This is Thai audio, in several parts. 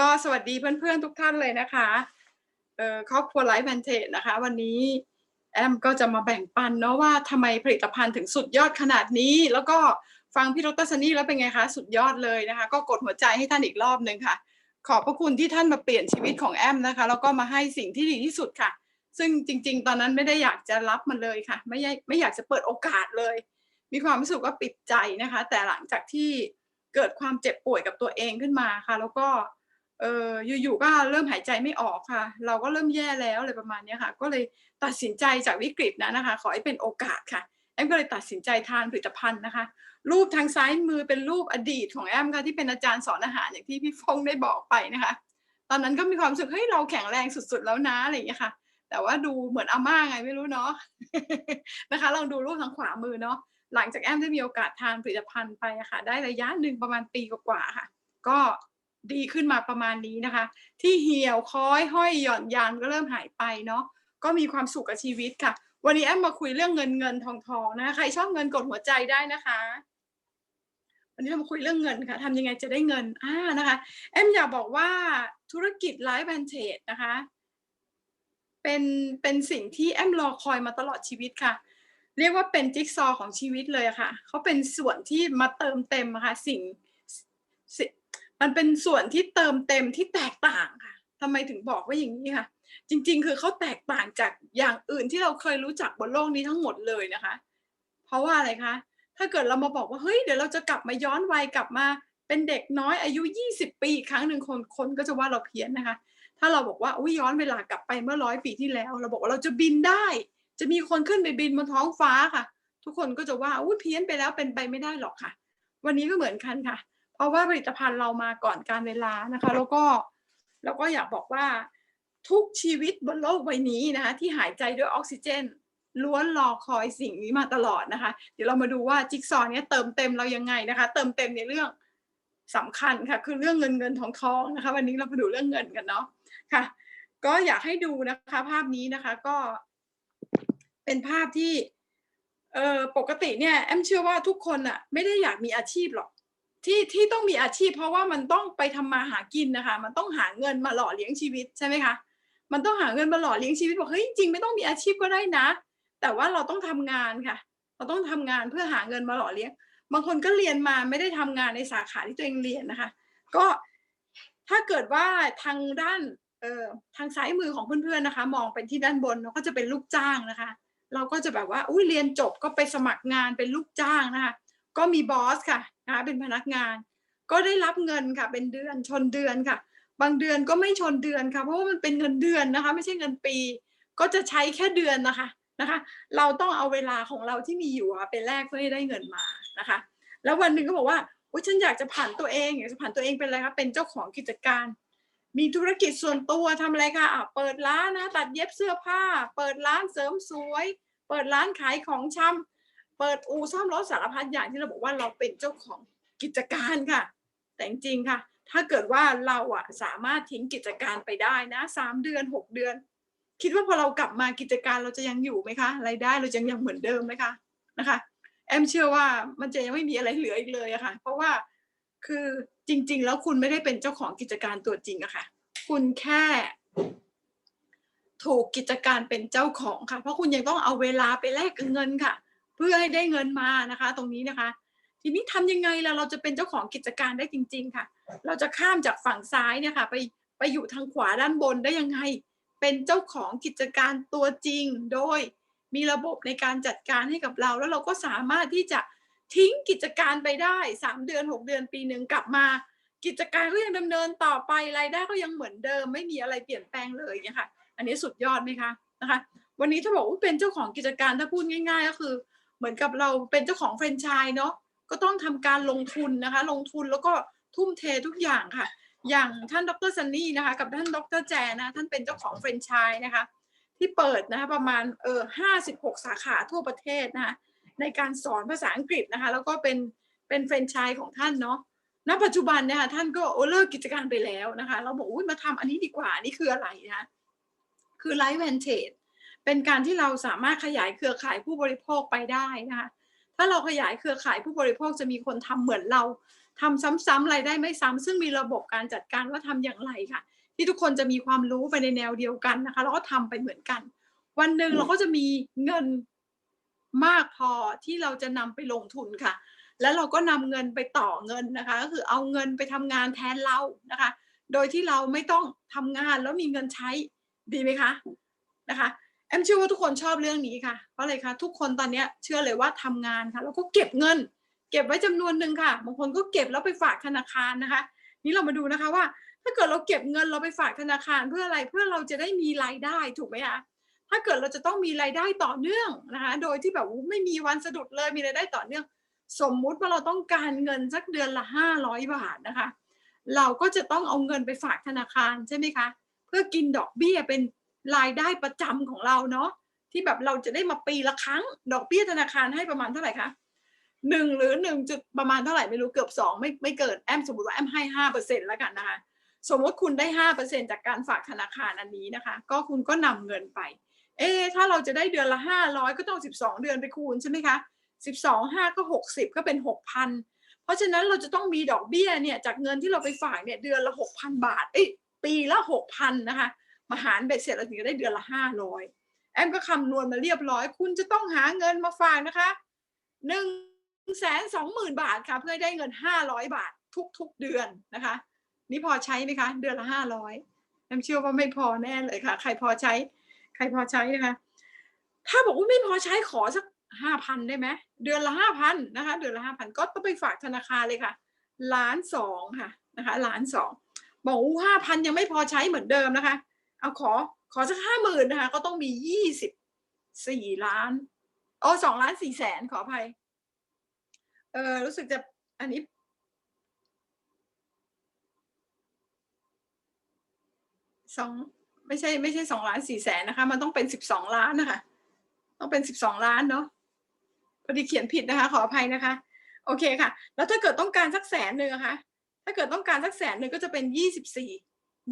ก็สวัสดีเพื่อนๆทุกท่านเลยนะคะเอ่อครอบครัวไลฟ์แพนเทจนะคะ วันนี้แอมก็จะมาแบ่งปันเนาะว่าทำไมผลิตภัณฑ์ถึงสุดยอดขนาดนี้ แล้วก็ฟังพี่ดรซันนี่แล้วเป็นไงคะ สุดยอดเลยนะคะ ก็กดหัวใจให้ท่านอีกรอบหนึ่งค่ะ ขอบพระคุณที่ท่านมาเปลี่ยนชีวิตของแอมนะคะ แล้วก็มาให้สิ่งที่ดีที่สุดค่ะ ซึ่งจริง ๆ ตอนนั้นไม่ได้อยากจะรับมันเลยค่ะ ไม่ไม่อยากจะเปิดโอกาสเลย มีความรู้สึกว่าปิดใจนะคะ แต่หลังจากที่เกิดความเจ็บป่วยกับตัวเองขึ้นมาค่ะ แล้วก็ เอออยู่ๆก็เริ่มหายใจไม่ออกค่ะ เราก็เริ่มแย่แล้วอะไรประมาณนี้ค่ะ ก็เลยตัดสินใจจากวิกฤตนั้นะคะ ขอให้เป็นโอกาสค่ะแอมก็เลยตัดสินใจทานผลิตภัณฑ์นะคะ รูปทางซ้ายมือเป็นรูปอดีตของแอมค่ะที่เป็นอาจารย์สอนอาหารอย่างที่พี่ฟงได้บอกไปนะคะ ตอนนั้นก็มีความสึกเฮ้ยเราแข็งแรงสุดๆแล้วนะอะไรอย่างเงี้ค่ะ แต่ว่าดูเหมือนอาม่าไงไม่รู้เนาะนะคะลองดูรูปทางขวามือเนาะหลังจากแอมได้มีโอกาสทานผลิตภัณฑ์ไปอะค่ะ ได้ระยะหนึ่งประมาณปีกว่าๆค่ะ ก็ ดีขึ้นมาประมาณนี้นะคะ ที่เหี่ยวค้อยห้อยหย่อนยานก็เริ่มหายไปเนาะก็มีความสุขกับชีวิตค่ะ วันนี้แอมมาคุยเรื่องเงินเงินทองทองนะคะใครชอบเงินกดหัวใจได้นะคะวันนี้เรามาคุยเรื่องเงินค่ะทำยังไงจะได้เงินอ่านะคะแอมอยากบอกว่าธุรกิจไลฟ์แอนเทจนะคะ เป็นเป็นสิ่งที่แอมรอคอยมาตลอดชีวิตค่ะ เรียกว่าเป็นจิ๊กซอของชีวิตเลยค่ะเขาเป็นส่วนที่มาเติมเต็มอะคะสิ่งสิ มันเป็นส่วนที่เติมเต็มที่แตกต่างค่ะทำไมถึงบอกว่าอย่างนี้ค่ะ จริง ๆ คือเขาแตกต่างจากอย่างอื่นที่เราเคยรู้จักบนโลกนี้ทั้งหมดเลยนะคะ เพราะว่าอะไรคะ ถ้าเกิดเรามาบอกว่าเฮ้ยเดี๋ยวเราจะกลับมาย้อนวัยกลับมาเป็นเด็กน้อยอายุ 20 ปีอีกครั้งหนึ่งคนคนก็จะว่าเราเพี้ยนนะคะ ถ้าเราบอกว่าอุ้ยย้อนเวลากลับไปเมื่อร้อยปีที่แล้ว เราบอกว่าเราจะบินได้ จะมีคนขึ้นไปบินบนท้องฟ้าค่ะ ทุกคนก็จะว่าอุ้ยเพี้ยนไปแล้วเป็นไปไม่ได้หรอกค่ะ วันนี้ก็เหมือนกันค่ะ ราะว่าผลิตภัณฑ์เรามาก่อนการเวลานะคะ แล้วก็แล้วก็อยากบอกว่าทุกชีวิตบนโลกใบนี้นะคะที่หายใจด้วยออกซิเจน ล้วนรอคอยสิ่งนี้มาตลอดนะคะ เดี๋ยวเรามาดูว่าจิ๊กซอว์เนี้ยเติมเต็มเรายังไงนะคะ เติมเต็มในเรื่องสำคัญค่ะ คือเรื่องเงินเงินทองทองนะคะ วันนี้เรามาดูเรื่องเงินกันเนาะค่ะ ก็อยากให้ดูนะคะ ภาพนี้นะคะก็ เป็นภาพที่เออปกติเนี่ยแอมเชื่อว่าทุกคนอะไม่ได้อยากมีอาชีพหรอก ที่ที่ต้องมีอาชีพ เพราะว่ามันต้องไปทำมาหากินนะคะ มันต้องหาเงินมาหล่อเลี้ยงชีวิตใช่ไหมคะมันต้องหาเงินมาหล่อเลี้ยงชีวิตบอกเฮ้ยจริงๆไม่ต้องมีอาชีพก็ได้นะ แต่ว่าเราต้องทำงานค่ะ เราต้องทำงานเพื่อหาเงินมาหล่อเลี้ยง บางคนก็เรียนมาไม่ได้ทำงานในสาขาที่ตัวเองเรียนนะคะ ก็ถ้าเกิดว่าทางด้านเอ่อทางซ้ายมือของเพื่อนๆนะคะ มองเป็นที่ด้านบนเราก็จะเป็นลูกจ้างนะคะ เราก็จะแบบว่าอุ้ยเรียนจบก็ไปสมัครงานเป็นลูกจ้างนะคะ ก็มีบอสค่ะ นะคะเป็นพนักงาน ก็ได้รับเงินค่ะ เป็นเดือนชนเดือนค่ะ บางเดือนก็ไม่ชนเดือนค่ะ เพราะว่ามันเป็นเงินเดือนนะคะ ไม่ใช่เงินปี ก็จะใช้แค่เดือนนะคะนะคะ เราต้องเอาเวลาของเราที่มีอยู่อะไปแลกเพื่อให้ได้เงินมานะคะ แล้ววันหนึ่งก็บอกว่าโอ้ฉันอยากจะผ่านตัวเองอยากจะผ่านตัวเองเป็นอะไรคะเป็นเจ้าของกิจการ มีธุรกิจส่วนตัวทำอะไรคะอะเปิดร้านนะตัดเย็บเสื้อผ้า เปิดร้านเสริมสวย เปิดร้านขายของชำ เปิดอู่ซ่อมรถสารพัดอย่างที่เราบอกว่าเราเป็นเจ้าของกิจการค่ะ แต่จริงๆค่ะ ถ้าเกิดว่าเราอะสามารถทิ้งกิจการไปได้นะสามเดือนหกเดือน คิดว่าพอเรากลับมากิจการเราจะยังอยู่ไหมคะรายได้เราจะยังเหมือนเดิมไหมคะนะคะ แอมเชื่อว่ามันจะยังไม่มีอะไรเหลืออีกเลยอะค่ะ เพราะว่าคือจริง ๆ แล้วคุณไม่ได้เป็นเจ้าของกิจการตัวจริงอะค่ะ คุณแค่ถูกกิจการเป็นเจ้าของค่ะ เพราะคุณยังต้องเอาเวลาไปแลกเงินค่ะ พื่อให้ได้เงินมานะคะ ตรงนี้นะคะ ทีนี้ทำยังไงล่ะเราจะเป็นเจ้าของกิจการได้จริง ๆ ค่ะ เราจะข้ามจากฝั่งซ้ายเนี่ยค่ะ ไปไปอยู่ทางขวาด้านบนได้ยังไง เป็นเจ้าของกิจการตัวจริง โดยมีระบบในการจัดการให้กับเรา แล้วเราก็สามารถที่จะทิ้งกิจการไปได้สามเดือนหกเดือนปีหนึ่งกลับมา กิจการก็ยังดำเนินต่อไปรายได้ก็ยังเหมือนเดิม ไม่มีอะไรเปลี่ยนแปลงเลยเนี่ยค่ะ อันนี้สุดยอดไหมคะนะคะ วันนี้ถ้าบอกว่าเป็นเจ้าของกิจการถ้าพูดง่าย ๆ ก็คือ เหมือนกับเราเป็นเจ้าของแฟรนไชส์เนาะก็ต้องทำการลงทุนนะคะ ลงทุนแล้วก็ทุ่มเททุกอย่างค่ะ อย่างท่านดรซันนี่นะคะ กับท่านดรแจนะ ท่านเป็นเจ้าของแฟรนไชส์นะคะ ที่เปิดนะคะประมาณเออห้าสิบหกสาขาทั่วประเทศนะคะในการสอนภาษาอังกฤษนะคะ แล้วก็เป็นเป็นแฟรนไชส์ของท่านเนาะณปัจจุบันเนี่ยค่ะท่านก็โอเลิกกิจการไปแล้วนะคะ เราบอกอุ้ยมาทำอันนี้ดีกว่านี่คืออะไรนะคะคือไลฟ์แวนเทจ เป็นการที่เราสามารถขยายเครือข่ายผู้บริโภคไปได้นะคะถ้าเราขยายเครือข่ายผู้บริโภคจะมีคนทำเหมือนเราทำซ้ำๆรายได้ไม่ซ้ำซึ่งมีระบบการจัดการว่าทำอย่างไรค่ะ ที่ทุกคนจะมีความรู้ไปในแนวเดียวกันนะคะแล้วก็ทำไปเหมือนกัน วันหนึ่งเราก็จะมีเงินมากพอที่เราจะนำไปลงทุนค่ะ แล้วเราก็นำเงินไปต่อเงินนะคะ ก็คือเอาเงินไปทำงานแทนเรานะคะ โดยที่เราไม่ต้องทำงานแล้วมีเงินใช้ดีไหมคะนะคะ แอมเชื่อว่าทุกคนชอบเรื่องนี้ค่ะ เพราะอะไรคะทุกคนตอนเนี้ยเชื่อเลยว่าทำงานค่ะแล้วก็เก็บเงิน เก็บไว้จำนวนหนึ่งค่ะบางคนก็เก็บแล้วไปฝากธนาคารนะคะ นี่เรามาดูนะคะว่า ถ้าเกิดเราเก็บเงินเราไปฝากธนาคารเพื่ออะไรเพื่อเราจะได้มีรายได้ถูกไหมคะถ้าเกิดเราจะต้องมีรายได้ต่อเนื่องนะคะโดยที่แบบว่าไม่มีวันสะดุดเลยมีรายได้ต่อเนื่อง สมมุติว่าเราต้องการเงินสักเดือนละห้าร้อยบาทนะคะ เราก็จะต้องเอาเงินไปฝากธนาคารใช่ไหมคะ เพื่อกินดอกเบี้ยเป็น รายได้ประจำของเราเนาะที่แบบเราจะได้มาปีละครั้ง ดอกเบี้ยธนาคารให้ประมาณเท่าไหร่คะหนึ่งหรือหนึ่งจุดประมาณเท่าไหร่ไม่รู้เกือบสองไม่ไม่เกินแอมสมมติว่าแอมให้ห้าเปอร์เซ็นต์แล้วกันนะคะสมมติคุณได้ห้าเปอร์เซ็นจากการฝากธนาคารอันนี้นะคะ ก็คุณก็นำเงินไป เอ๊ถ้าเราจะได้เดือนละห้าร้อยก็ต้องสิบสองเดือนไปคูณใช่ไหมคะสิบสองห้าก็หกสิบก็เป็นหกพันเพราะฉะนั้นเราจะต้องมีดอกเบี้ยเนี่ยจากเงินที่เราไปฝากเนี่ยเดือนละหกพันบาทเอ้ยปีละหกพันนะคะ มาหารเบ็ดเสร็จเราถึงจะได้เดือนละห้าร้อยแอมก็คำนวณมาเรียบร้อย คุณจะต้องหาเงินมาฝากนะคะหนึ่งแสนสองหมื่นบาทค่ะ เพื่อได้เงินห้าร้อยบาททุกๆเดือนนะคะ นี่พอใช้ไหมคะ เดือนละห้าร้อยแอมเชื่อว่าไม่พอแน่เลยค่ะ ใครพอใช้ ใครพอใช้นะคะ ถ้าบอกว่าไม่พอใช้ขอสักห้าพันได้ไหมเดือนละห้าพันนะคะ เดือนละห้าพันก็ต้องไปฝากธนาคารเลยค่ะล้านสองค่ะนะคะล้านสองบอกว่าห้าพันยังไม่พอใช้เหมือนเดิมนะคะ เอาขอขอสักห้าหมื่นนะคะ ก็ต้องมียี่สิบสี่ล้านอ๋อสองล้านสี่แสนขออภัย เออรู้สึกจะอันนี้ สองไม่ใช่ไม่ใช่สองล้านสี่แสนนะคะ มันต้องเป็นสิบสองล้านนะคะ ต้องเป็นสิบสองล้านเนาะพอดีเขียนผิดนะคะ ขออภัยนะคะ โอเคค่ะ แล้วถ้าเกิดต้องการสักแสนหนึ่งนะคะ ถ้าเกิดต้องการสักแสนหนึ่งก็จะเป็นยี่สิบสี่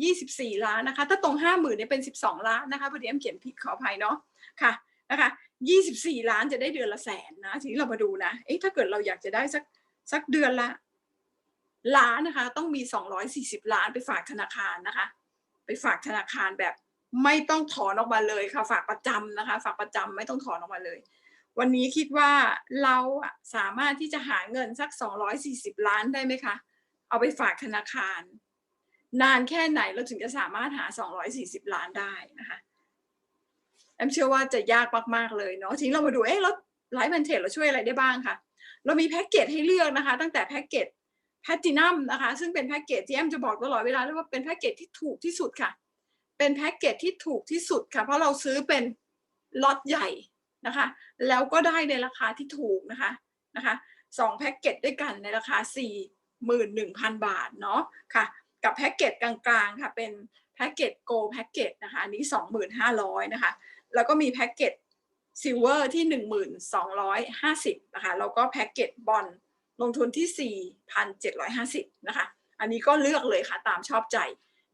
ยี่สิบสี่ล้านนะคะ ถ้าตรงห้าหมื่นเนี่ยเป็นสิบสองล้านนะคะพอดีแอมเขียนผิดขออภัยเนาะค่ะนะคะยี่สิบสี่ล้านจะได้เดือนละแสนนะทีนี้เรามาดูนะเอ๊ะถ้าเกิดเราอยากจะได้สักสักเดือนละล้านนะคะ ต้องมีสองร้อยสี่สิบล้านไปฝากธนาคารนะคะ ไปฝากธนาคารแบบไม่ต้องถอนออกมาเลยค่ะ ฝากประจำนะคะ ฝากประจำไม่ต้องถอนออกมาเลย วันนี้คิดว่าเราสามารถที่จะหาเงินสัก 240 ล้านได้ไหมคะ เอาไปฝากธนาคาร นานแค่ไหนเราถึงจะสามารถหา 240 ล้านได้นะคะแอมเชื่อว่าจะยากมากๆเลยเนาะทีนี้เรามาดูเอ๊ะแล้วไลฟ์แมนเทจเราช่วยอะไรได้บ้างคะเรามีแพ็กเกจให้เลือกนะคะ ตั้งแต่แพ็กเกจแพลตินัมนะคะ ซึ่งเป็นแพ็กเกจที่แอมจะบอกตลอดเวลาเลยว่าเป็นแพ็กเกจที่ถูกที่สุดค่ะ เป็นแพ็กเกจที่ถูกที่สุดค่ะ เพราะเราซื้อเป็นล็อตใหญ่นะคะ แล้วก็ได้ในราคาที่ถูกนะคะนะคะสองแพ็กเกจด้วยกันในราคา 41,000 บาทเนาะค่ะ กับแพ็กเกจกลางๆค่ะเป็นแพ็กเกจโกแพ็กเกจนะคะอันนี้ 25,000นะคะแล้วก็มีแพ็กเกจซิลเวอร์ที่ 1,250นะคะแล้วก็แพ็กเกจบอลลงทุนที่ 4,750นะคะอันนี้ก็เลือกเลยค่ะตามชอบใจ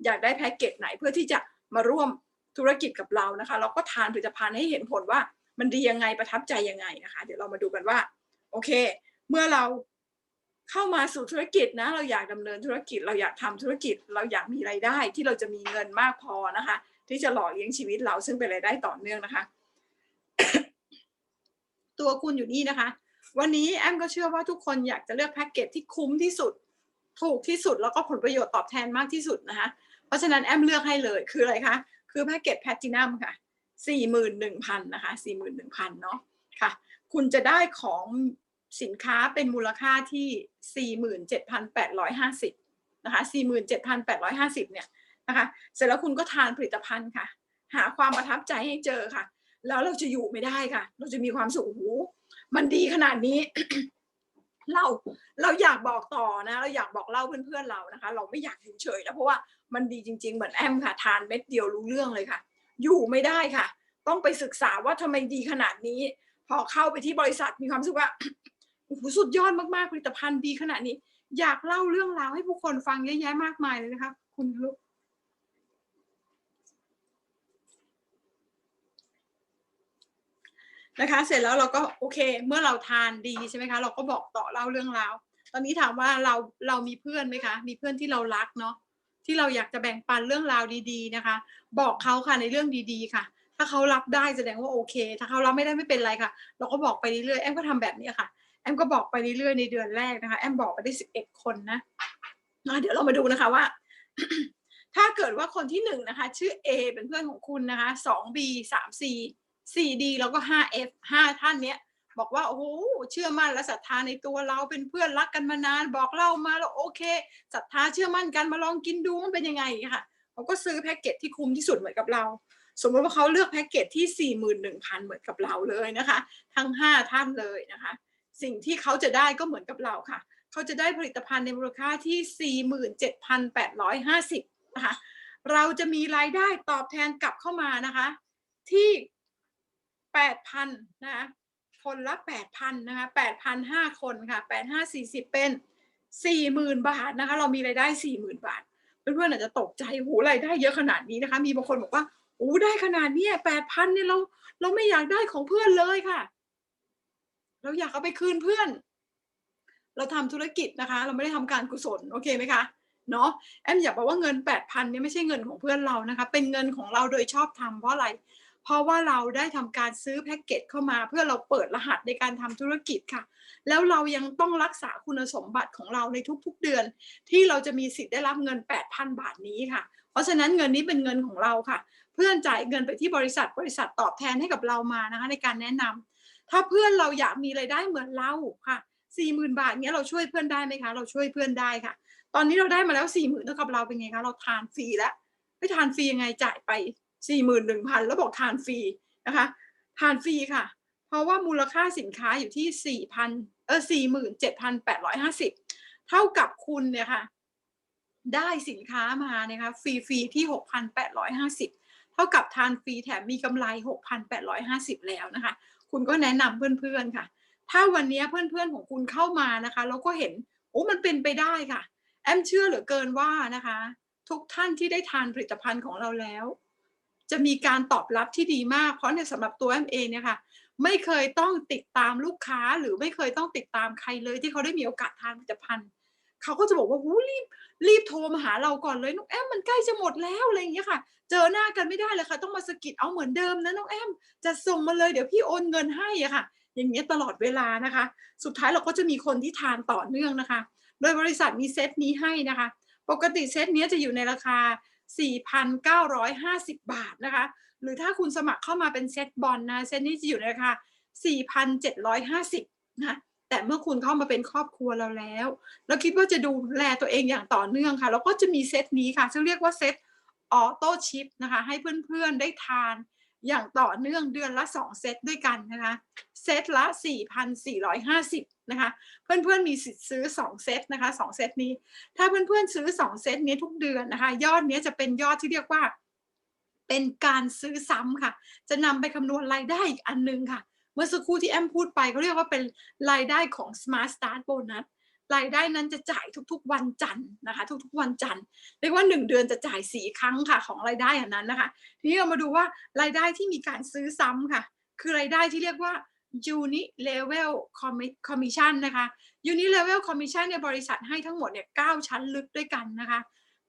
อยากได้แพ็กเกจไหนเพื่อที่จะมาร่วมธุรกิจกับเรานะคะเราก็ทานผลิตภัณฑ์ให้เห็นผลว่ามันดียังไงประทับใจยังไงนะคะ เดี๋ยวเรามาดูกันว่า โอเค เมื่อเรา เข้ามาสู่ธุรกิจนะ เราอยากดำเนินธุรกิจ เราอยากทำธุรกิจ เราอยากมีไรายได้ ที่เราจะมีเงินมากพอนะคะ ที่จะหล่อเลี้ยงชีวิตเราซึ่งเป็นรายได้ต่อเนื่องนะคะ ตัวคุณอยู่นี่นะคะ วันนี้แอมก็เชื่อว่าทุกคนอยากจะเลือกแพ็กเกจที่คุ้มที่สุด ถูกที่สุดแล้วก็ผลประโยชน์ตอบแทนมากที่สุดนะคะ เพราะฉะนั้นแอมเลือกให้เลยคืออะไรคะคือแพ็กเกจแพลตินัมค่ะสี่หมื่นหนึ่งพันนะคะสี่หมื่นหนึ่งพันเนาะค่ะ คุณจะได้ของ สินค้าเป็นมูลค่าที่สี่หมื่นเจ็ดพันแปดร้อยห้าสิบนะคะสี่หมื่นเจ็ดพันแปดร้อยห้าสิบเนี่ยนะคะเสร็จแล้วคุณก็ทานผลิตภัณฑ์ค่ะ หาความประทับใจให้เจอค่ะ แล้วเราจะอยู่ไม่ได้ค่ะ เราจะมีความสุขโอ้โหมันดีขนาดนี้ เราเราอยากบอกต่อนะ เราอยากบอกเล่าเพื่อนๆเรานะคะ เราไม่อยากอยู่เฉยนะเพราะว่ามันดีจริง ๆ เหมือนแอมค่ะ ทานเม็ดเดียวรู้เรื่องเลยค่ะ อยู่ไม่ได้ค่ะ ต้องไปศึกษาว่าทำไมดีขนาดนี้ พอเข้าไปที่บริษัทมีความสึกว่า อ้โหสุดยอดมากๆผลิตภัณฑ์ดีขนาดนี้ อยากเล่าเรื่องราวให้ผู้คนฟังเยอะแยะมากมายเลยนะคะ คุณลูกนะคะเสร็จแล้วเราก็โอเค เมื่อเราทานดีใช่ไหมคะ เราก็บอกต่อเล่าเรื่องราว ตอนนี้ถามว่าเราเรามีเพื่อนไหมคะ มีเพื่อนที่เรารักเนาะที่เราอยากจะแบ่งปันเรื่องราวดี ๆนะคะ บอกเขาค่ะในเรื่องดีๆค่ะ ถ้าเขารับได้แสดงว่าโอเค ถ้าเขารับไม่ได้ไม่เป็นไรค่ะ เราก็บอกไปเรื่อยๆแอมก็ทำแบบนี้ค่ะ แอมก็บอกไปเรื่อยๆในเดือนแรกนะคะแอมบอกไปได้สิบเอ็ดคนนะเดี๋ยวเรามาดูนะคะว่า ถ้าเกิดว่าคนที่หนึ่งนะคะ ชื่อ A เป็นเพื่อนของคุณนะคะสอง B สาม C สี่ D แล้วก็ห้า F ห้าท่านเนี้ยบอกว่าโอ้โหเชื่อมั่นและศรัทธาในตัวเราเป็นเพื่อนรักกันมานาน บอกเล่ามาแล้วโอเคศรัทธาเชื่อมั่นกันมาลองกินดูมันเป็นยังไงค่ะเขาก็ซื้อแพ็กเกจที่คุ้มที่สุดเหมือนกับเรา สมมติว่าเขาเลือกแพ็กเกจที่สี่หมื่นหนึ่งพันเหมือนกับเราเลยนะคะ ทั้งห้าท่านเลยนะคะ สิ่งที่เขาจะได้ก็เหมือนกับเราค่ะ เขาจะได้ผลิตภัณฑ์ในมูลค่าที่ 47,850นะคะเราจะมีรายได้ตอบแทนกลับเข้ามานะคะที่ 8,000นะคะคนละ 8,000นะคะ8,000 5คนค่ะ8 5 40 เป็น 40,000 บาทนะคะเรามีรายได้ 40,000 บาท เพื่อนๆอาจจะตกใจโหรายได้เยอะขนาดนี้นะคะ มีบางคนบอกว่าโอ้ได้ขนาดนี้แปดพันเนี่ยเราเราไม่อยากได้ของเพื่อนเลยค่ะ เราอยากเอาไปคืนเพื่อน เราทำธุรกิจนะคะ เราไม่ได้ทำการกุศลโอเคไหมคะเนาะแอมอยากบอกว่าเงินแปดพันนี่ไม่ใช่เงินของเพื่อนเรานะคะ เป็นเงินของเราโดยชอบทำเพราะอะไร เพราะว่าเราได้ทำการซื้อแพ็กเกจเข้ามา เพื่อเราเปิดรหัสในการทำธุรกิจค่ะ แล้วเรายังต้องรักษาคุณสมบัติของเราในทุกๆเดือน ที่เราจะมีสิทธิ์ได้รับเงิน 8,000 บาทนี้ค่ะ เพราะฉะนั้นเงินนี้เป็นเงินของเราค่ะ เพื่อนจ่ายเงินไปที่บริษัทบริษัทตอบแทนให้กับเรามานะคะ ในการแนะนำ ถ้าเพื่อนเราอยากมีรายได้เหมือนเราค่ะสี่หมื่นบาทเนี้ยเราช่วยเพื่อนได้ไหมคะ เราช่วยเพื่อนได้ค่ะ ตอนนี้เราได้มาแล้วสี่หมื่นเท่ากับเราเป็นไงคะเราทานฟรีแล้วไม่ทานฟรียังไงจ่ายไปสี่หมื่นหนึ่งพันแล้วบอกทานฟรีนะคะทานฟรีค่ะ เพราะว่ามูลค่าสินค้าอยู่ที่สี่พันเออสี่หมื่นเจ็ดพันแปดร้อยห้าสิบเท่ากับคุณเนี่ยค่ะ ได้สินค้ามานะคะฟรีๆที่6,850เท่ากับทานฟรีแถมมีกำไร6,850แล้วนะคะ คุณก็แนะนำเพื่อนๆค่ะ ถ้าวันนี้เพื่อนๆของคุณเข้ามานะคะ แล้วก็เห็นโอ้มันเป็นไปได้ค่ะ แอมเชื่อเหลือเกินว่านะคะ ทุกท่านที่ได้ทานผลิตภัณฑ์ของเราแล้ว จะมีการตอบรับที่ดีมาก เพราะในสำหรับตัวแอมเองเนี่ยค่ะไม่เคยต้องติดตามลูกค้าหรือไม่เคยต้องติดตามใครเลยที่เขาได้มีโอกาสทานผลิตภัณฑ์ เขาก็จะบอกว่าหูรีบรีบโทรมาหาเราก่อนเลยน้องแอมมันใกล้จะหมดแล้วอะไรอย่างเงี้ยค่ะ เจอหน้ากันไม่ได้เลยค่ะ ต้องมาสกิดเอาเหมือนเดิมนะน้องแอมจะส่งมาเลยเดี๋ยวพี่โอนเงินให้อะค่ะ อย่างเงี้ยตลอดเวลานะคะ สุดท้ายเราก็จะมีคนที่ทานต่อเนื่องนะคะ โดยบริษัทมีเซตนี้ให้นะคะ ปกติเซตนี้จะอยู่ในราคา 4,950 บาทนะคะ หรือถ้าคุณสมัครเข้ามาเป็นเซตบอลนะเซตนี้จะอยู่ในราคา4,750นะ แต่เมื่อคุณเข้ามาเป็นครอบครัวเราแล้วแล้วคิดว่าจะดูแลตัวเองอย่างต่อเนื่องค่ะ แล้วก็จะมีเซตนี้ค่ะ ซึ่งเรียกว่าเซตออโต้ชิปนะคะ ให้เพื่อนๆได้ทานอย่างต่อเนื่องเดือนละ 2 เซตด้วยกันนะคะ เซตละ 4,450 นะคะ เพื่อนๆมีสิทธิ์ซื้อ 2 เซตนะคะ 2 เซตนี้ ถ้าเพื่อนๆซื้อ 2 เซตนี้ทุกเดือนนะคะ ยอดนี้จะเป็นยอดที่เรียกว่า เป็นการซื้อซ้ำค่ะ จะนำไปคำนวณรายได้อีกอันนึงค่ะ เมื่อสักครู่ที่แอมพูดไปเขาเรียกว่าเป็นรายได้ของ Smart Start Bonus รายได้นั้นจะจ่ายทุกๆวันจันทร์นะคะ ทุกๆวันจันทร์เรียกว่า 1 เดือนจะจ่าย 4 ครั้งค่ะของรายได้อันนั้นนะคะ ทีนี้เรามาดูว่ารายได้ที่มีการซื้อซ้ำค่ะ คือรายได้ที่เรียกว่า Uni Level Commission นะคะ Uni Level Commission เนี่ยบริษัทให้ทั้งหมดเนี่ย9ชั้นลึกด้วยกันนะคะ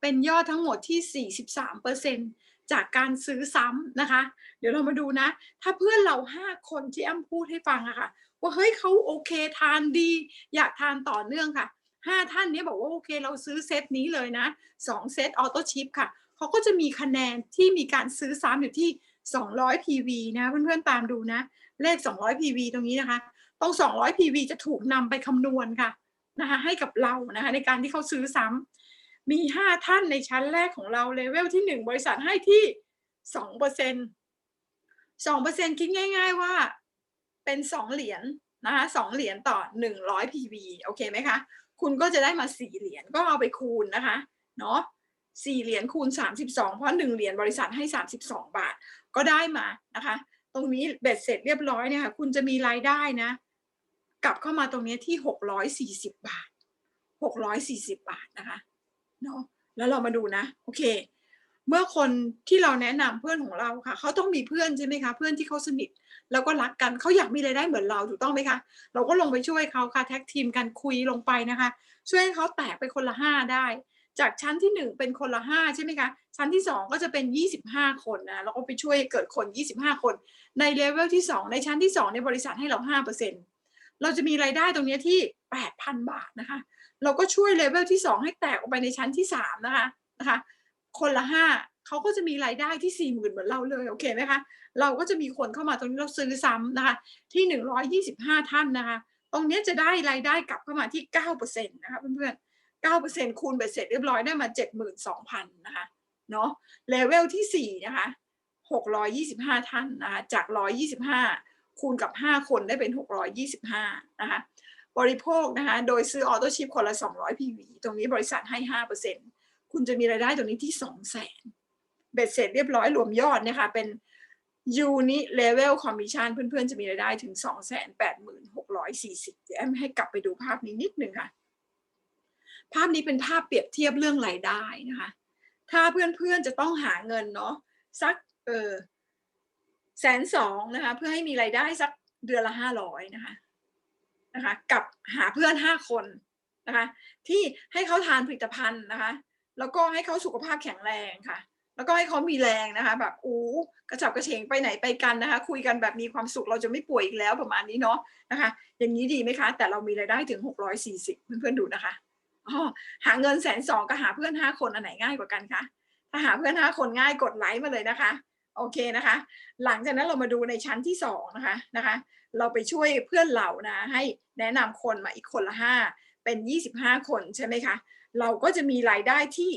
เป็นยอดทั้งหมดที่ 43% จากการซื้อซ้ำนะคะ เดี๋ยวเรามาดูนะ ถ้าเพื่อนเราห้าคนที่แอมพูดให้ฟังอะค่ะ ว่าเฮ้ยเขาโอเคทานดี อยากทานต่อเนื่องค่ะห้าท่านนี้บอกว่าโอเคเราซื้อเซตนี้เลยนะสองเซตออโต้ชิปค่ะเขาก็จะมีคะแนนที่มีการซื้อซ้ำอยู่ที่ 200 PV นะเพื่อนๆตามดูนะ เลข 200 PV ตรงนี้นะคะ ตรง 200 PV จะถูกนำไปคำนวณค่ะนะคะให้กับเรานะคะในการที่เขาซื้อซ้ำ มีห้าท่านในชั้นแรกของเราเลเวลที่หนึ่งบริษัทให้ที่สองเปอร์เซ็นสองเปอร์เซ็นคิดง่าย ๆว่าเป็นสองเหรียญนะคะสองเหรียญต่อหนึ่งร้อย PV โอเคไหมคะ คุณก็จะได้มาสี่เหรียญก็เอาไปคูณนะคะเนาะสี่เหรียญคูณสามสิบสองเพราะหนึ่งเหรียญบริษัทให้สามสิบสองบาทก็ได้มานะคะ ตรงนี้เบ็ดเสร็จเรียบร้อยเนี่ยค่ะคุณจะมีรายได้นะ กลับเข้ามาตรงนี้ที่หกร้อยสี่สิบบาทหกร้อยสี่สิบบาทนะคะ เนาะแล้วเรามาดูนะ โอเค เมื่อคนที่เราแนะนำเพื่อนของเราค่ะเขาต้องมีเพื่อนใช่ไหมคะ เพื่อนที่เขาสนิท แล้วก็รักกันเขาอยากมีรายได้เหมือนเราถูกต้องไหมคะ เราก็ลงไปช่วยเขาค่ะแท็กทีมกันคุยลงไปนะคะ ช่วยให้เขาแตกไปคนละ5ได้ จากชั้นที่ 1 เป็นคนละ5ใช่ไหมคะชั้นที่ 2 ก็จะเป็น 25 คนนะเราก็ไปช่วยเกิดคน 25 คน ในเลเวลที่ 2 ในชั้นที่ 2 ในบริษัทให้เรา5%เราจะมีรายได้ตรงนี้ที่ 8,000 บาทนะคะ เราก็ช่วยเลเวลที่ 2 ให้แตกออกไปในชั้นที่ 3 นะคะนะคะคนละ 5เขาก็จะมีรายได้ที่ 40,000 เหมือนเราเลย โอเคไหมคะเราก็จะมีคนเข้ามาตรงนี้เราซื้อซ้ำนะคะที่ 125 ท่านนะคะตรงนี้จะได้รายได้กลับเข้ามาที่ 9%นะคะเพื่อนๆ9%คูณเบ็ดเสร็จเรียบร้อยได้มา 72,000นะคะเนาะเลเวลที่ 4 นะคะ 625 ท่านนะคะจาก 125 คูณกับ 5 คนได้เป็น 625 นะคะ บริโภคนะคะโดยซื้อออโต้ชิปคนละ 200 PV ตรงนี้บริษัทให้ 5%คุณจะมีรายได้ตรงนี้ที่ 200,000เบ็ดเสร็จเรียบร้อยรวมยอดนี่ยค่ะเป็น Uni Level Commission เพื่อนๆ จะมีรายได้ถึง 286,640เดี๋ยวแอมให้กลับไปดูภาพนี้นิดหนึ่งค่ะ ภาพนี้เป็นภาพเปรียบเทียบเรื่องรายได้นะคะ ถ้าเพื่อนๆจะต้องหาเงินเนาะสักเออแสนสองนะคะ เพื่อให้มีรายได้สักเดือนละห้าร้อยนะคะ นะคะ กับหาเพื่อนห้าคนนะคะ ที่ให้เขาทานผลิตภัณฑ์นะคะ แล้วก็ให้เขาสุขภาพแข็งแรงค่ะ แล้วก็ให้เขามีแรงนะคะ แบบอู้กระฉับกระเฉงไปไหนไปกันนะคะ คุยกันแบบมีความสุขเราจะไม่ป่วยอีกแล้วประมาณนี้เนาะนะคะ อย่างนี้ดีไหมคะ แต่เรามีรายได้ถึงหกร้อยสี่สิบเพื่อนๆดูนะคะอ๋อหาเงินแสนสองกับหาเพื่อนห้าคนอันไหนง่ายกว่ากันคะถ้าหาเพื่อนห้าคนง่ายกดไลค์มาเลยนะคะ โอเคนะคะ หลังจากนั้นเรามาดูในชั้นที่สองนะคะนะคะ เราไปช่วยเพื่อนเรานะให้แนะนำคนมาอีกคนละห้าเป็นยี่สิบห้าคนใช่ไหมคะเราก็จะมีรายได้ที่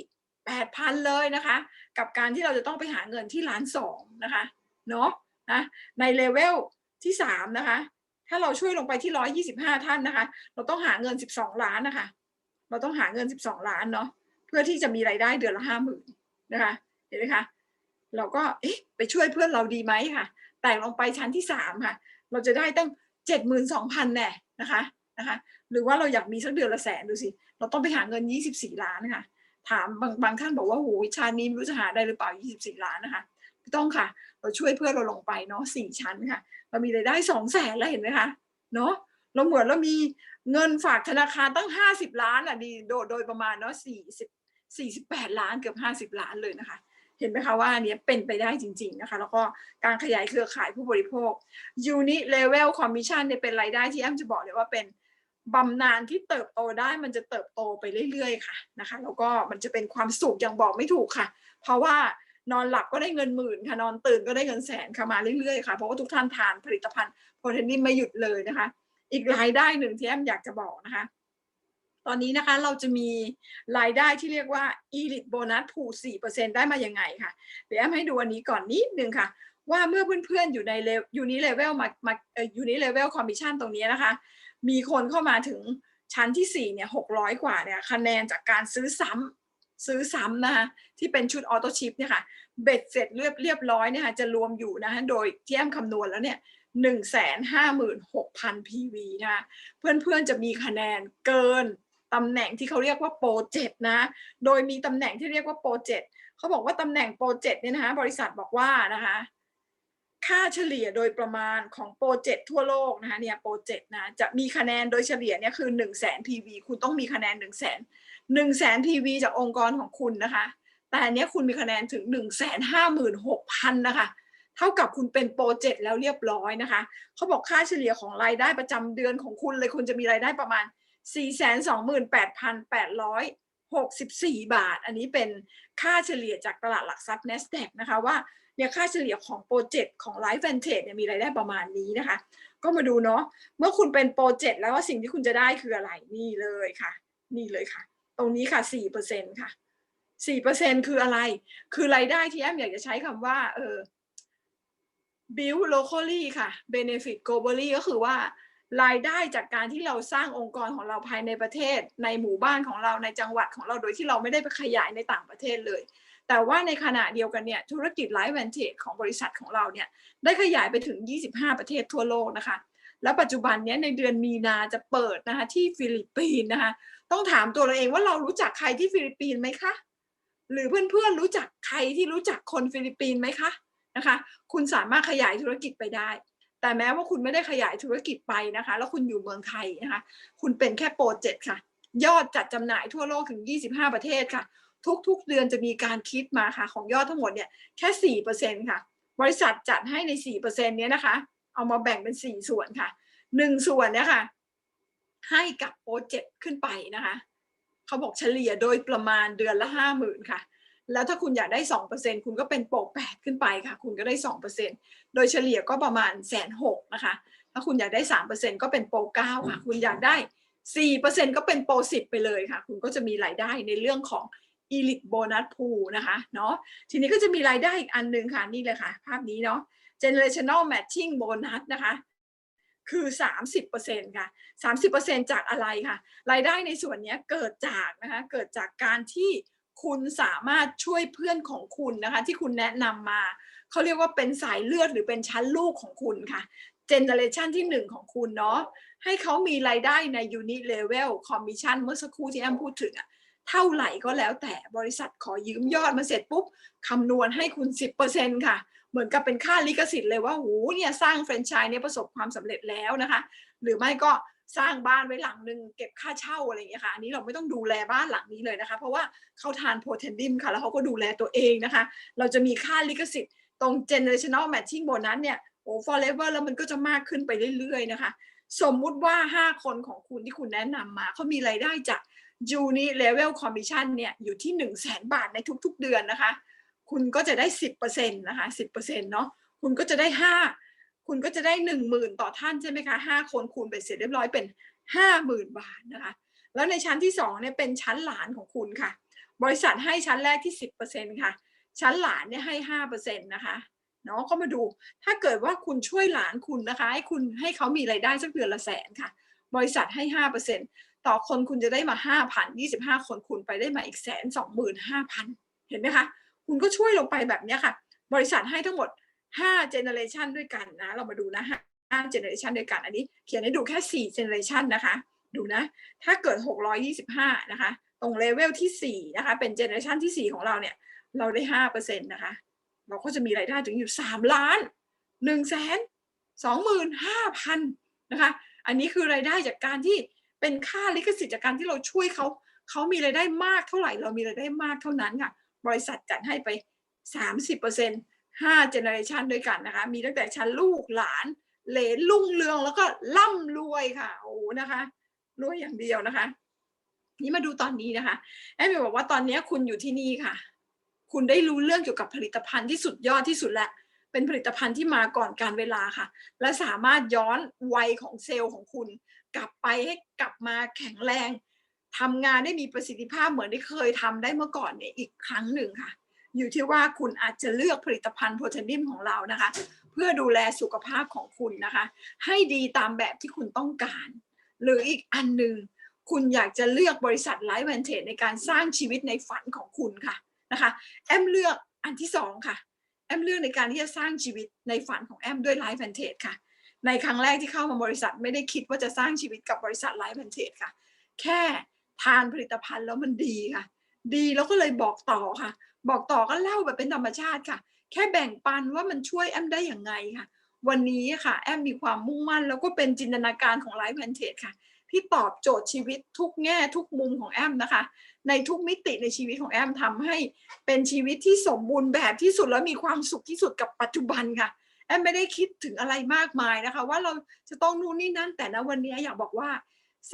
แปดพันเลยนะคะ กับการที่เราจะต้องไปหาเงินที่ล้านสองนะคะเนาะนะในเลเวลที่สามนะคะ ถ้าเราช่วยลงไปที่ร้อยยี่สิบห้าท่านนะคะ เราต้องหาเงินสิบสองล้านนะคะ เราต้องหาเงินสิบสองล้านเนาะเพื่อที่จะมีรายได้เดือนละห้าหมื่นนะคะเห็นไหมคะเราก็เอ๊ะไปช่วยเพื่อนเราดีไหมค่ะ แต่ลงไปชั้นที่สามค่ะ เราจะได้ตั้งเจ็ดหมื่นสองพันแน่นะคะนะคะ หรือว่าเราอยากมีสักเดือนละแสนดูสิ เราต้องไปหาเงินยี่สิบสี่ล้านค่ะ ถามบางบางท่านบอกว่าโหชาตินี้ไม่รู้จะหาได้หรือเปล่ายี่สิบสี่ล้านนะคะไม่ต้องค่ะ เราช่วยเพื่อเราลงไปเนาะสี่ชั้นค่ะ เรามีรายได้สองแสนแล้วเห็นไหมคะเนาะเราเหมือนเรามีเงินฝากธนาคารตั้งห้าสิบล้านอะดีโดยโดยประมาณเนาะสี่สิบสี่สิบแปดล้านเกือบห้าสิบล้านเลยนะคะ เห็นไหมคะว่าอันนี้เป็นไปได้จริง ๆนะคะ แล้วก็การขยายเครือข่ายผู้บริโภค Unit Level Commission เนี่ยเป็นรายได้ที่แอมจะบอกเลยว่าเป็นบำนาญที่เติบโตได้มันจะเติบโตไปเรื่อยๆค่ะนะคะ แล้วก็มันจะเป็นความสุขอย่างบอกไม่ถูกค่ะ เพราะว่านอนหลับก็ได้เงินหมื่นค่ะนอนตื่นก็ได้เงินแสนค่ะมาเรื่อยๆค่ะเพราะว่าทุกท่านทานผลิตภัณฑ์โพเทนนิมไม่หยุดเลยนะคะ อีกรายได้หนึ่งที่แอมอยากจะบอกนะคะ ตอนนี้นะคะเราจะมีรายได้ที่เรียกว่า Elite Bonus Pool 4%ได้มายังไงค่ะ เดี๋ยวแอมให้ดูอันนี้ก่อนนิดนึงค่ะ ว่าเมื่อเพื่อนๆอยู่ในเลเวลยูนิเลเวลมามาเอ่อยูนิเลเวลคอมมิชชั่นตรงนี้นะคะ มีคนเข้ามาถึงชั้นที่4เนี่ย600 กว่าเนี่ยคะแนนจากการซื้อซ้ำซื้อซ้ำนะคะที่เป็นชุดออโต้ชิปเนี่ยค่ะเบ็ดเสร็จเรียบเรียบร้อยเนี่ยค่ะจะรวมอยู่นะคะโดยที่แอมคำนวณแล้วเนี่ยหนึ่งแสนห้าหมื่นหกพัน PV นะคะเพื่อนๆจะมีคะแนนเกิน ตำแหน่งที่เขาเรียกว่าโปรเจกต์นะ โดยมีตำแหน่งที่เรียกว่าโปรเจกต์เขาบอกว่าตำแหน่งโปรเจกต์เนี่ยนะคะบริษัทบอกว่านะคะค่าเฉลี่ยโดยประมาณของโปรเจกต์ทั่วโลกนะคะเนี่ยโปรเจกต์นะจะมีคะแนนโดยเฉลี่ยเนี่ยคือ1 0 0 0 0แสน PV คุณต้องมีคะแนน1 0 0 0 0แสน1 0 0 0 0แสน PV จากองค์กรของคุณนะคะ แต่อันเนี้ยคุณมีคะแนนถึง1 5 6 0 0 0นะคะเท่ากับคุณเป็นโปรเจกต์แล้วเรียบร้อยนะคะเขาบอกค่าเฉลี่ยของรายได้ประจำเดือนของคุณเลยคุณจะมีรายได้ประมาณ 428,864 บาท อันนี้เป็นค่าเฉลี่ยจากตลาดหลักทรัพย์ NASDAQ นะคะว่าเนี่ยค่าเฉลี่ยของโปรเจกต์ของ Life Vantage เนี่ยมีรายได้ประมาณนี้นะคะ ก็มาดูเนาะเมื่อคุณเป็นโปรเจกต์แล้วว่าสิ่งที่คุณจะได้คืออะไรนี่เลยค่ะ นี่เลยค่ะ ตรงนี้ค่ะ4%ค่ะ4%คืออะไร คือรายได้ที่แอมอยากจะใช้คำว่าเออ build locally ค่ะ benefit globally ก็คือว่า รายได้จากการที่เราสร้างองค์กรของเราภายในประเทศ ในหมู่บ้านของเราในจังหวัดของเราโดยที่เราไม่ได้ไปขยายในต่างประเทศเลย แต่ว่าในขณะเดียวกันเนี่ยธุรกิจไลฟ์แวนเทจของบริษัทของเราเนี่ยได้ขยายไปถึง 25 ประเทศทั่วโลกนะคะ แล้วปัจจุบันเนี้ยในเดือนมีนาจะเปิดนะคะที่ฟิลิปปินส์นะคะต้องถามตัวเราเองว่าเรารู้จักใครที่ฟิลิปปินส์ไหมคะหรือเพื่อนๆรู้จักใครที่รู้จักคนฟิลิปปินส์ไหมคะนะคะ คุณสามารถขยายธุรกิจไปได้ แต่แม้ว่าคุณไม่ได้ขยายธุรกิจไปนะคะ แล้วคุณอยู่เมืองไทยนะคะ คุณเป็นแค่โปรเจกต์ค่ะ ยอดจัดจำหน่ายทั่วโลกถึง 25 ประเทศค่ะ ทุกๆ เดือนจะมีการคิดมาค่ะ ของยอดทั้งหมดเนี่ยแค่4%ค่ะ บริษัทจัดให้ใน 4%เนี้ยนะคะ เอามาแบ่งเป็น 4 ส่วนค่ะ 1 ส่วนเนี่ยค่ะ ให้กับโปรเจกต์ขึ้นไปนะคะ เขาบอกเฉลี่ยโดยประมาณเดือนละห้าหมื่นค่ะ แล้วถ้าคุณอยากได้สองเปอร์เซ็นคุณก็เป็นโปรแปดขึ้นไปค่ะ คุณก็ได้สองเปอร์เซ็นโดยเฉลี่ยก็ประมาณแสนหกนะคะ ถ้าคุณอยากได้สามเปอร์เซ็นก็เป็นโปรเก้าค่ะ คุณอยากได้สี่เปอร์เซ็นก็เป็นโปรสิบไปเลยค่ะ คุณก็จะมีรายได้ในเรื่องของ Elite Bonus Pool นะคะเนาะทีนี้ก็จะมีรายได้อีกอันหนึงค่ะ นี่เลยค่ะ ภาพนี้เนาะ Generational Matching Bonus นะคะ คือ 30%ค่ะ 30%จากอะไรค่ะ รายได้ในส่วนเนี้ยเกิดจากนะคะ เกิดจากการที่ คุณสามารถช่วยเพื่อนของคุณนะคะ ที่คุณแนะนำมาเขาเรียกว่าเป็นสายเลือดหรือเป็นชั้นลูกของคุณค่ะเจเนเรชันที่หนึ่งของคุณเนาะให้เขามีรายได้ใน unit level commission เมื่อสักครู่ที่แอมพูดถึงอะเท่าไหร่ก็แล้วแต่บริษัทขอยืมยอดมาเสร็จปุ๊บคำนวณให้คุณ 10%ค่ะ เหมือนกับเป็นค่าลิขสิทธิ์เลยว่าโหเนี่ยสร้างแฟรนไชส์เนี่ยประสบความสำเร็จแล้วนะคะ หรือไม่ก็ สร้างบ้านไว้หลังหนึ่งเก็บค่าเช่าอะไรอย่างเงี้ยค่ะอันนี้เราไม่ต้องดูแลบ้านหลังนี้เลยนะคะ เพราะว่าเขาทานโพเทนดิมค่ะ แล้วเขาก็ดูแลตัวเองนะคะ เราจะมีค่าลิขสิทธิ์ตรง generational matching bonus เนี่ยโอ้ forever แล้วมันก็จะมากขึ้นไปเรื่อยๆนะคะ สมมุติว่า 5 คนของคุณที่คุณแนะนำมาเขามีรายได้จาก uni level commission เนี่ยอยู่ที่ 1 0 0 0 0แบาทในทุก ๆ เดือนนะคะ คุณก็จะได้ 10%นะคะ 10%เนาะคุณก็จะได้ 5 คุณก็จะได้10,000ต่อท่านใช่ไหมคะ5คนคูณไปเสร็จเรียบร้อยเป็น50,000บาทนะคะ แล้วในชั้นที่2เนี่ยเป็นชั้นหลานของคุณค่ะ บริษัทให้ชั้นแรกที่10%ค่ะ ชั้นหลานเนี่ยให้5%นตนะคะเนาะก็มาดูถ้าเกิดว่าคุณช่วยหลานคุณนะคะ ให้คุณให้เขามีรายได้สักเดือนละแสนค่ะ บริษัทให้5%ต่อคนคุณจะได้มา5,000 25คนคุณไปได้มาอีกแสนสองหมื่นห้าพันเห็นไหมคะ คุณก็ช่วยลงไปแบบเนี้ยค่ะ บริษัทให้ทั้งหมด 5 generation ด้วยกันนะ เรามาดูนะ5 generation ด้วยกันอันนี้ เขียนให้ดูแค่4 generation นนะคะ ดูนะ ถ้าเกิด625นะคะ ตรงเลเวลที่4นะคะ เป็น generation ที่4ของเราเนี่ย เราได้5%นะคะ เราก็จะมีรายได้ถึงอยู่3ล้าน1แสน25,000นะคะ อันนี้คือรายได้จากการที่เป็นค่าลิขสิทธิ์จากการที่เราช่วยเขา เขามีรายได้มากเท่าไหร่ เรามีรายได้มากเท่านั้นค่ะ บริษัทจัดให้ไป 30% 5 generation ด้วยกันนะคะ มีตั้งแต่ชั้นลูกหลานเหลนลุ่งเรืองแล้วก็ร่ำรวยค่ะโอ้นะคะรวยอย่างเดียวนะคะ นี่มาดูตอนนี้นะคะแอมบอกว่าตอนนี้คุณอยู่ที่นี่ค่ะ คุณได้รู้เรื่องเกี่ยวกับผลิตภัณฑ์ที่สุดยอดที่สุดแล้วเป็นผลิตภัณฑ์ที่มาก่อนการเวลาค่ะ และสามารถย้อนวัยของเซลล์ของคุณ กลับไปให้กลับมาแข็งแรงทำงานได้มีประสิทธิภาพเหมือนที่เคยทำได้เมื่อก่อนเนี่ยอีกครั้งหนึ่งค่ะ อยู่ที่ว่าคุณอาจจะเลือกผลิตภัณฑ์โพเทนดิมของเรานะคะ เพื่อดูแลสุขภาพของคุณนะคะ ให้ดีตามแบบที่คุณต้องการ หรืออีกอันหนึ่งคุณอยากจะเลือกบริษัทไลฟ์แวนเทจในการสร้างชีวิตในฝันของคุณค่ะนะคะแอมเลือกอันที่สองค่ะแอมเลือกในการที่จะสร้างชีวิตในฝันของแอมด้วยไลฟ์แวนเทจค่ะ ในครั้งแรกที่เข้ามาบริษัทไม่ได้คิดว่าจะสร้างชีวิตกับบริษัทไลฟ์แวนเทจค่ะ แค่ทานผลิตภัณฑ์แล้วมันดีค่ะ ดีแล้วก็เลยบอกต่อค่ะ บอกต่อก็เล่าแบบเป็นธรรมชาติค่ะ แค่แบ่งปันว่ามันช่วยแอมได้อย่างไงค่ะ วันนี้ค่ะ แอมมีความมุ่งมั่น แล้วก็เป็นจินตนาการของไลฟ์แวนเทจค่ะ ที่ตอบโจทย์ชีวิตทุกแง่ทุกมุมของแอมนะคะ ในทุกมิติในชีวิตของแอมทำให้เป็นชีวิตที่สมบูรณ์แบบที่สุดแล้วมีความสุขที่สุดกับปัจจุบันค่ะแอมไม่ได้คิดถึงอะไรมากมายนะคะ ว่าเราจะต้องนู่นนี่นั่นแต่ณวันนี้อยากบอกว่า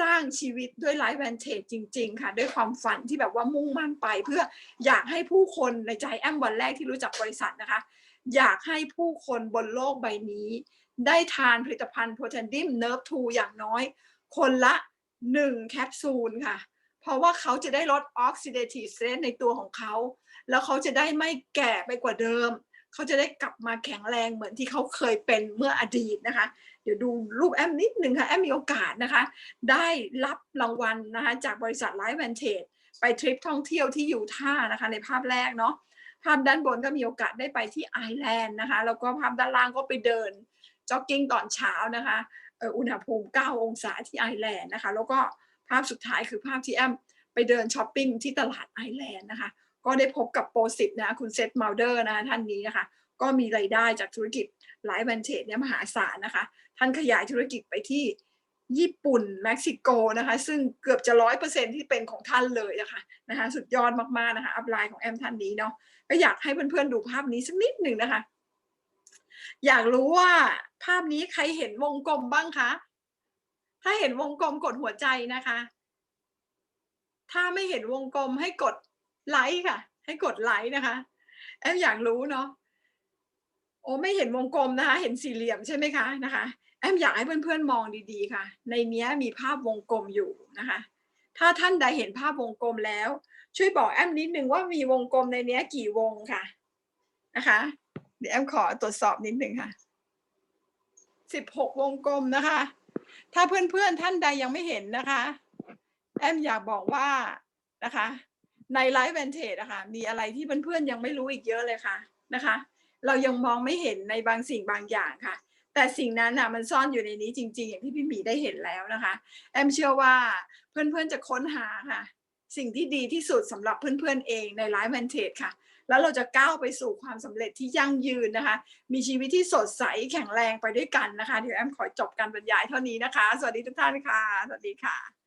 สร้างชีวิตด้วยไลฟ์แวนเทจจริง ๆ ค่ะ ด้วยความฝันที่แบบว่ามุ่งมั่นไป เพื่ออยากให้ผู้คนในใจแอมวันแรกที่รู้จักบริษัทนะคะ อยากให้ผู้คนบนโลกใบนี้ ได้ทานผลิตภัณฑ์โพเทนดิมเนิร์ฟทูอย่างน้อย คนละ 1 แคปซูลค่ะ เพราะว่าเขาจะได้ลดออกซิเดทีฟสเตรสในตัวของเขา แล้วเขาจะได้ไม่แก่ไปกว่าเดิม เขาจะได้กลับมาแข็งแรงเหมือนที่เขาเคยเป็นเมื่ออดีตนะคะ เดี๋ยวดูรูปแอมนิดหนึ่งค่ะ แอมมีโอกาสนะคะ ได้รับรางวัลนะคะจากบริษัทไลฟ์แวนเทจไปทริปท่องเที่ยวที่ยูท่านะคะ ในภาพแรกเนาะภาพด้านบนก็มีโอกาสได้ไปที่ไอร์แลนด์นะคะ แล้วก็ภาพด้านล่างก็ไปเดินจ็อกกิ้งตอนเช้านะคะอุณหภูมิ 9 องศาที่ไอร์แลนด์นะคะ แล้วก็ภาพสุดท้ายคือภาพที่แอมไปเดินช้อปปิ้งที่ตลาดไอร์แลนด์นะคะ ก็ได้พบกับโปรสิบนะคุณเซตมาลเดอร์นะท่านนี้นะคะ ก็มีรายได้จากธุรกิจไลฟ์แวนเทจเนี่ยมหาศาลนะคะ ท่านขยายธุรกิจไปที่ญี่ปุ่นเม็กซิโกนะคะ ซึ่งเกือบจะร้อยเปอร์เซ็นที่เป็นของท่านเลยนะคะนะคะสุดยอดมากๆนะคะอัพไลน์ของแอมท่านนี้เนาะก็อยากให้เพื่อนๆดูภาพนี้สักนิดหนึ่งนะคะ อยากรู้ว่าภาพนี้ใครเห็นวงกลมบ้างคะถ้าเห็นวงกลมกดหัวใจนะคะ ถ้าไม่เห็นวงกลมให้กด ไลค์ค่ะ ให้กดไลค์นะคะ แอมอยากรู้เนาะโอ้ไม่เห็นวงกลมนะคะ เห็นสี่เหลี่ยมใช่ไหมคะนะคะ แอมอยากให้เพื่อนๆมองดีๆค่ะ ในเนี้ยมีภาพวงกลมอยู่นะคะ ถ้าท่านใดเห็นภาพวงกลมแล้ว ช่วยบอกแอมนิดนึงว่ามีวงกลมในเนี้ยกี่วงค่ะนะคะ เดี๋ยวแอมขอตรวจสอบนิดนึงค่ะสิบหกวงกลมนะคะ ถ้าเพื่อนๆท่านใดยังไม่เห็นนะคะ แอมอยากบอกว่านะคะ ในไลฟ์แวนเทจนะคะมีอะไรที่เพื่อนๆยังไม่รู้อีกเยอะเลยค่ะนะคะ เรายังมองไม่เห็นในบางสิ่งบางอย่างค่ะ แต่สิ่งนั้นน่ะมันซ่อนอยู่ในนี้จริง ๆ อย่างที่พี่หมีได้เห็นแล้วนะคะ แอมเชื่อว่าเพื่อนๆจะค้นหาค่ะ สิ่งที่ดีที่สุดสำหรับเพื่อนๆเองในไลฟ์แวนเทจค่ะ แล้วเราจะก้าวไปสู่ความสำเร็จที่ยั่งยืนนะคะ มีชีวิตที่สดใสแข็งแรงไปด้วยกันนะคะเดี๋ยวแอมขอจบการบรรยายเท่านี้นะคะ สวัสดีทุกท่านค่ะสวัสดีค่ะ